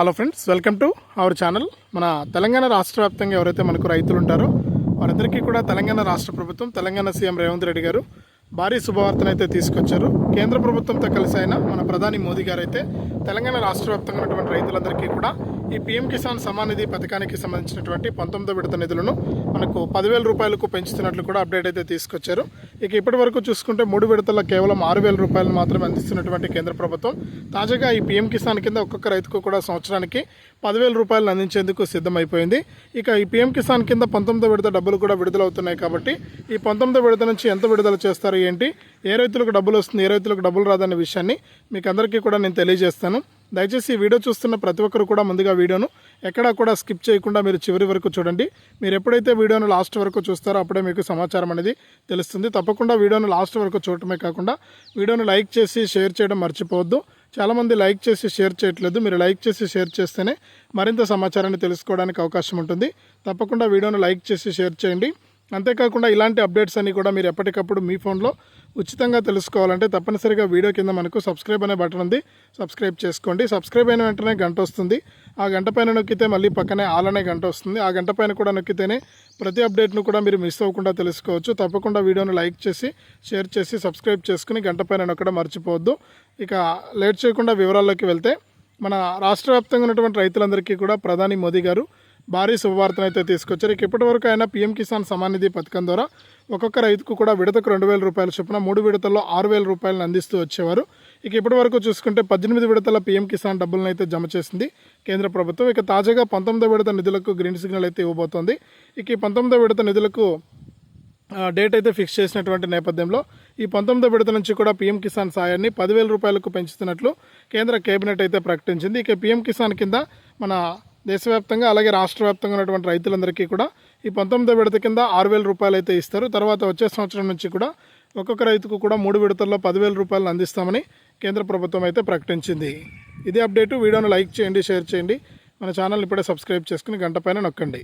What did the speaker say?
Hello friends welcome to our channel మన తెలంగాణ రాష్ట్ర వ్యాప్తంగా ఎవరైతే మనకు రైతులు ఉంటారో వారందరికీ కూడా తెలంగాణ రాష్ట్ర ప్రభుత్వం తెలంగాణ సీఎం రేవంత్ రెడ్డి గారు భారీ శుభవార్తను అయితే తీసుకొచ్చారు. కేంద్ర ప్రభుత్వంతో కలిసి అయిన మన ప్రధాని మోదీ గారు అయితే తెలంగాణ రాష్ట్ర వ్యాప్తంగా ఉన్నటువంటి రైతులందరికీ కూడా ఈ పీఎం కిసాన్ సమాన్ నిధి పథకానికి సంబంధించినటువంటి పంతొమ్మిదో విడత నిధులను మనకు పదివేల రూపాయలకు పెంచుతున్నట్లు కూడా అప్డేట్ అయితే తీసుకొచ్చారు. ఇక ఇప్పటి వరకు చూసుకుంటే మూడు విడతల కేవలం ఆరు వేల రూపాయలు మాత్రమే అందిస్తున్నటువంటి కేంద్ర ప్రభుత్వం. తాజాగా ఈ పీఎం కిసాన్ కింద ఒక్కొక్క రైతుకు కూడా సంవత్సరానికి పదివేల రూపాయలు అందించేందుకు సిద్ధమైపోయింది. ఇక ఈ పీఎం కిసాన్ కింద పంతొమ్మిదో విడత డబ్బులు కూడా విడుదలవుతున్నాయి కాబట్టి ఈ పంతొమ్మిదో విడత నుంచి ఎంత విడుదల చేస్తారు ఏంటి? ఏ రైతులకు డబ్బులు వస్తుంది? ఏ రైతులకు డబ్బులు రాదనే విషయాన్ని మీకు అందరికీ కూడా నేను తెలియజేస్తాను. దయచేసి ఈ వీడియో చూస్తున్న ప్రతి ఒక్కరు కూడా ముందుగా వీడియోను ఎక్కడా కూడా స్కిప్ చేయకుండా మీరు చివరి వరకు చూడండి. మీరు ఎప్పుడైతే వీడియోను లాస్ట్ వరకు చూస్తారో అప్పుడే మీకు సమాచారం అనేది తెలుస్తుంది. తప్పకుండా వీడియోను లాస్ట్ వరకు చూడటమే కాకుండా వీడియోను లైక్ చేసి షేర్ చేయడం మర్చిపోవద్దు. చాలామంది లైక్ చేసి షేర్ చేయట్లేదు. మీరు లైక్ చేసి షేర్ చేస్తేనే మరింత సమాచారాన్ని తెలుసుకోవడానికి అవకాశం ఉంటుంది. తప్పకుండా వీడియోను లైక్ చేసి షేర్ చేయండి. అంతేకాకుండా ఇలాంటి అప్డేట్స్ అన్నీ కూడా మీరు ఎప్పటికప్పుడు మీ ఫోన్లో ఉచితంగా తెలుసుకోవాలంటే తప్పనిసరిగా వీడియో కింద మనకు సబ్స్క్రైబ్ అనే బటన్ ఉంది. సబ్స్క్రైబ్ చేసుకోండి. సబ్స్క్రైబ్ అయిన వెంటనే గంట వస్తుంది. ఆ గంట పైన నొక్కితే మళ్ళీ పక్కనే ఆల్ అనే గంట వస్తుంది. ఆ గంట పైన కూడా నొక్కితేనే ప్రతి అప్డేట్ను కూడా మీరు మిస్ అవ్వకుండా తెలుసుకోవచ్చు. తప్పకుండా వీడియోను లైక్ చేసి షేర్ చేసి సబ్స్క్రైబ్ చేసుకుని గంట పైన నొక్కడం మర్చిపోవద్దు. ఇక లేట్ చేయకుండా వివరాల్లోకి వెళ్తే మన రాష్ట్ర వ్యాప్తంగా ఉన్నటువంటి రైతులందరికీ కూడా ప్రధాని మోదీ గారు భారీ శుభవార్తను అయితే తీసుకొచ్చారు. ఇక ఇప్పటి వరకు అయినా పీఎం కిసాన్ సమాన్ నిధి పథకం ద్వారా ఒక్కొక్క రైతుకు కూడా విడతకు రెండు వేల రూపాయల చొప్పున మూడు విడతల్లో ఆరు వేల రూపాయలను అందిస్తూ వచ్చేవారు. ఇక ఇప్పటి వరకు చూసుకుంటే పద్దెనిమిది విడతల పీఎం కిసాన్ డబ్బులను అయితే జమ చేసింది కేంద్ర ప్రభుత్వం. ఇక తాజాగా పంతొమ్మిదో విడత నిధులకు గ్రీన్ సిగ్నల్ అయితే ఇవ్వబోతోంది. ఇక ఈ పంతొమ్మిదో విడత నిధులకు డేట్ అయితే ఫిక్స్ చేసినటువంటి నేపథ్యంలో ఈ పంతొమ్మిదో విడత నుంచి కూడా పీఎం కిసాన్ సాయాన్ని పదివేల రూపాయలకు పెంచుతున్నట్లు కేంద్ర కేబినెట్ అయితే ప్రకటించింది. ఇక పీఎం కిసాన్ కింద మన దేశవ్యాప్తంగా అలాగే రాష్ట్ర వ్యాప్తంగా ఉన్నటువంటి రైతులందరికీ కూడా ఈ పంతొమ్మిదో విడత కింద ఆరు వేల రూపాయలు అయితే ఇస్తారు. తర్వాత వచ్చే సంవత్సరం నుంచి కూడా ఒక్కొక్క రైతుకు కూడా మూడు విడతల్లో పదివేల రూపాయలు అందిస్తామని కేంద్ర ప్రభుత్వం అయితే ప్రకటించింది. ఇదే అప్డేటు. వీడియోను లైక్ చేయండి షేర్ చేయండి. మన ఛానల్ ఇప్పుడే సబ్స్క్రైబ్ చేసుకుని గంట పైన నొక్కండి.